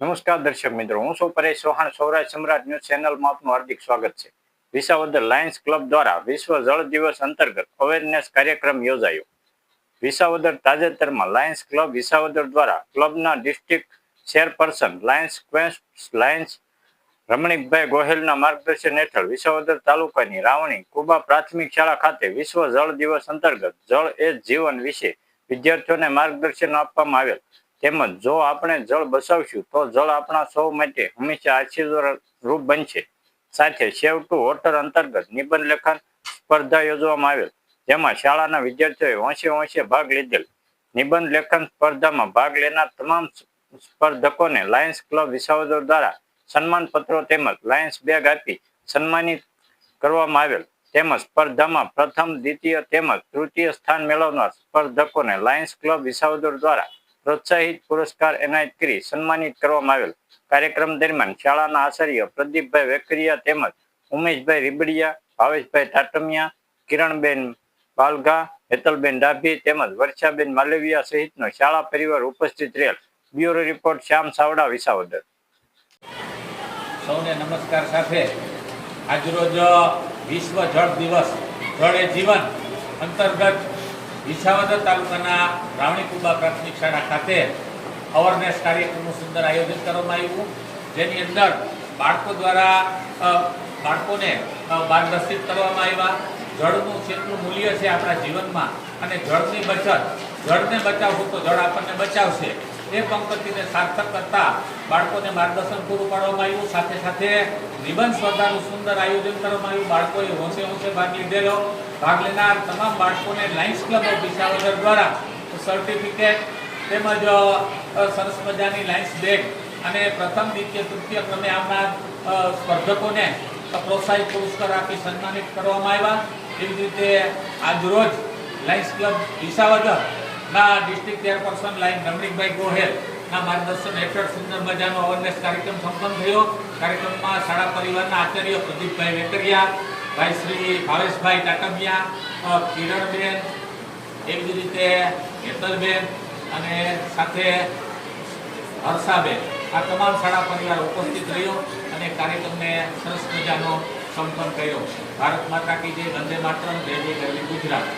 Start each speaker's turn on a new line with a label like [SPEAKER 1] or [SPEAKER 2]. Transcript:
[SPEAKER 1] નમસ્કાર દર્શક મિત્રો, હું છું પરેશ ચૌહાણ. સૌરાષ્ટ્ર સમ્રાટ ન્યૂઝ ચેનલમાં આપનું હાર્દિક સ્વાગત છે. વિસાવદર લાયન્સ ક્લબ દ્વારા વિશ્વ જળ દિવસ અંતર્ગત અવેરનેસ કાર્યક્રમ યોજાયો. વિસાવદર તાજેતરમાં લાયન્સ ક્લબ વિસાવદર દ્વારા ક્લબના district chairperson lions lions Ramnikbhai ગોહેલના માર્ગદર્શન હેઠળ વિસાવદર તાલુકાની રાવણી કુબા પ્રાથમિક શાળા ખાતે વિશ્વ જળ દિવસ અંતર્ગત જળ એ જીવન વિશે વિદ્યાર્થીઓને માર્ગદર્શન આપવામાં આવેલ. તેમજ જો આપણે જળ બચાવશું તો જળ આપણા સૌ માટે હંમેશા આશીર્વાદ રૂપ બનશે. સાથે સેવ ટુ વોટર અંતર્ગત નિબંધ લેખન સ્પર્ધા યોજવામાં આવેલ, જેમાં શાળાના વિદ્યાર્થીઓએ હોંશે હોંશે ભાગ લીધેલ. નિબંધ લેખન સ્પર્ધામાં ભાગ લેનાર તમામ સ્પર્ધકોને લાયન્સ ક્લબ વિસાવદર દ્વારા સન્માન પત્રો તેમજ લાયન્સ બેગ આપી સન્માનિત કરવામાં આવેલ. તેમજ સ્પર્ધામાં પ્રથમ, દ્વિતીય તેમજ તૃતીય સ્થાન મેળવનાર સ્પર્ધકોને લાયન્સ ક્લબ વિસાવદર દ્વારા પ્રોત્સાહિત પુરસ્કાર એનાયત કરી સન્માનિત કરવામાં આવેલ. કાર્યક્રમ દરમિયાન શાળાના આચાર્ય પ્રદીપભાઈ વેકરિયા તેમજ ઉમેશભાઈ રીબડિયા, ભાવેશભાઈ ટાટમિયા, કિરણબેન બાલગા હેતલબેન ડાભી તેમજ વર્ષાબેન માલવિયા સહિતનો શાળા પરિવાર ઉપસ્થિત રહેલ. Bureau report Shyam Savda, Visavadar.
[SPEAKER 2] સૌને નમસ્કાર સાથે. આજરોજ વિશ્વ જળ દિવસ, જળ એ જીવન અંતર્ગત વિસાવદર તાલુકાના રાવણીકુબા પ્રાથમિક શાળા ખાતે અવરનેસ કાર્યક્રમનું સુંદર આયોજન કરવામાં આવ્યું. જેની અંદર બાળકો દ્વારા બાળકોને માર્ગદર્શિત કરવામાં આવ્યા. જળનું જેટલું મૂલ્ય છે આપણા જીવનમાં અને જળની બચત. જળને બચાવવું તો જળ આપણને બચાવશે. એ પંક્તિને સાર્થક કરતા બાળકોને માર્ગદર્શન પૂરું પાડવામાં આવ્યું. સાથે સાથે નિબંધ સ્પર્ધાનું સુંદર આયોજન કરવામાં આવ્યું. બાળકોએ હોંશે હોંશે ભાગ લીધેલો. ભાગ લેનાર તમામ બાળકોને લાયન્સ ક્લબ ઓફ વિસાવદર દ્વારા સર્ટિફિકેટ તેમજ સરસ મજાની લાયન્સ બેગ અને પ્રથમ દ્વિતીય તૃતીય ક્રમે આવનાર સ્પર્ધકોને પ્રોત્સાહિત પુરસ્કાર આપી સન્માનિત કરવામાં આવ્યા. એવી રીતે આજરોજ લાયન્સ ક્લબ વિસાવદર ના district chairperson lion Ramnikbhai Gohel. ના, માર્ગદર્શન હેઠળ સુંદર મજાનો અવેરનેસ કાર્યક્રમ સંપન્ન થયો. કાર્યક્રમમાં શાળા પરિવારના આચાર્ય પ્રદીપભાઈ વેકરિયા ભાઈ શ્રી ભાવેશભાઈ ટાટમિયા કિરણબેન, એવી જ રીતે હેતલબેન અને સાથે હર્ષાબેન. આ તમામ શાળા પરિવાર ઉપસ્થિત રહ્યો અને કાર્યક્રમને સરસ મજાનો સંપન્ન કર્યો. ભારત માતા કી જય, વંદે માતરમ, જય જય ગરવી ગુજરાત.